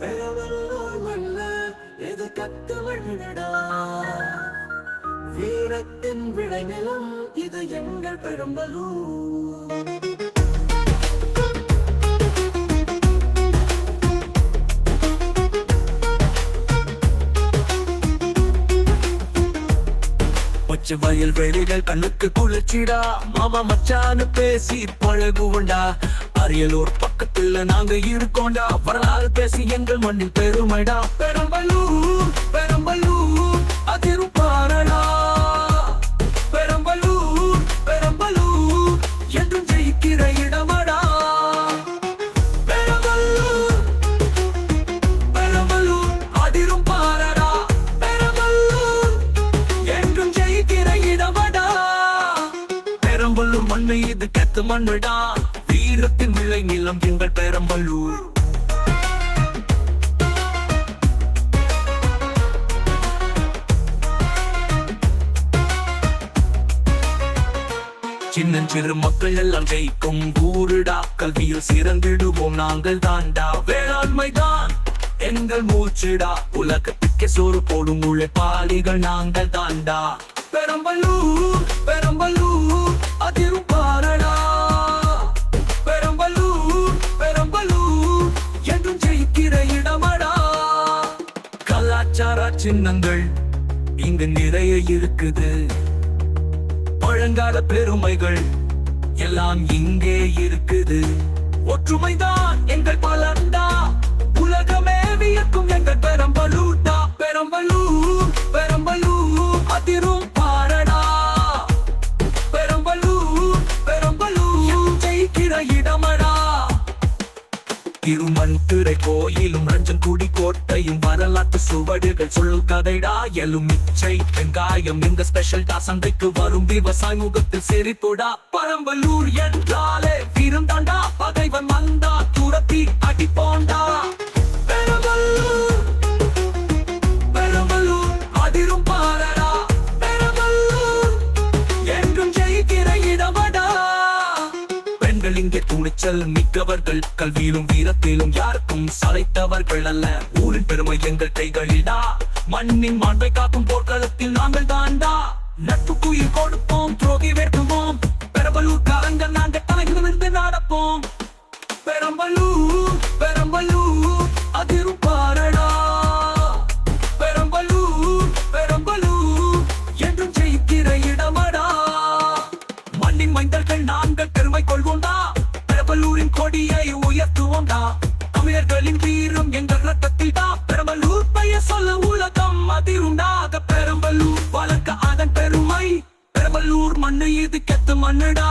பெரவல்லூர் எது கத்து வீரத்தின் விளைநிலம் இது எங்கள் பெரும்பலூர் பச்சை வயல் வெளிகள் கண்ணுக்கு குளிர்ச்சிடா. மாமா மச்சான்னு பேசி பழகுவண்டா. அரியலூர் பக்கத்துல நாங்க இருக்கோண்டா வரலாறு பேசி எங்கள் மண்ணின் பெருமைடா. பெரம்பலூர் பெரம்பலூர் அதிரும் பாரடா பெரம்பலூர் பெரம்பலூர் என்றும் ஜெயிக்கிற இடமடா. பெரம்பலூர் பெரம்பலூர் அதிரும் பாரடா பெரம்பலூர் என்றும் ஜெயிக்கிற இடமடா. பெரம்பலூர் மண்ணு இது கத்து மண்ணுடா. வீரத்தின் விளை நிலம் எங்கள் பெரம்பலூர். சின்னஞ்சிறு மக்கள் எல்லாம் ஜெயிக்கும் ஊருடா கல்வியில் சிறந்திடுவோம் நாங்கள் தாண்டா. வேளாண்மை தான் எங்கள் மூச்சுடா. உலகத்துக்கே சோறு போடும் உழைப்பாளிகள் நாங்கள் தாண்டா. பெரம்பலூர் பெரம்பலூர் அதிரும் பாரல் சின்னங்கள் இங்கு நிறைய இருக்குது. பழங்கால பெருமைகள் எல்லாம் இங்கே இருக்குது. ஒற்றுமைதான் எங்கள் பலந்த திருமண் திரை கோயிலும் ரஞ்சன் குடி கோட்டையும் வரலாற்று சுவடுகள் சொல் கதைடா எலும் இச்சை வெங்காயம் இந்த ஸ்பெஷல் டா சந்தைக்கு வரும் விவசாய முகத்தில் செறிப்புடா பரம்பலூர் என்றாலே வீரம் தாண்டா பகைவன் வந்தா துணிச்சல் மிக்கவர்கள் கல்வியிலும் வீரத்திலும் யாருக்கும் சளைத்தவர்கள் அல்ல. ஊரின் பெருமை எங்கள் கைகளிடா. மண்ணின் மாண்பை காக்கும் போர்க்களத்தில் நாங்கள் தாண்டா. நட்பு குயில் கொடுப்போம் துரோகி வெட்டுவோம். பெரம்பலூர் காரங்கள் நாங்கள் தலையிலிருந்து நடப்போம். பெரம்பலூர் பெரம்பலூர் அதிரும் பாரடா. பெரம்பலூர் பெரம்பலூர் என்றும் ஜெயிக்கிற இடமடா. மண்ணின் மைந்தர்கள் நாங்கள் பெருமை கொள்வோம். மண்ணுடா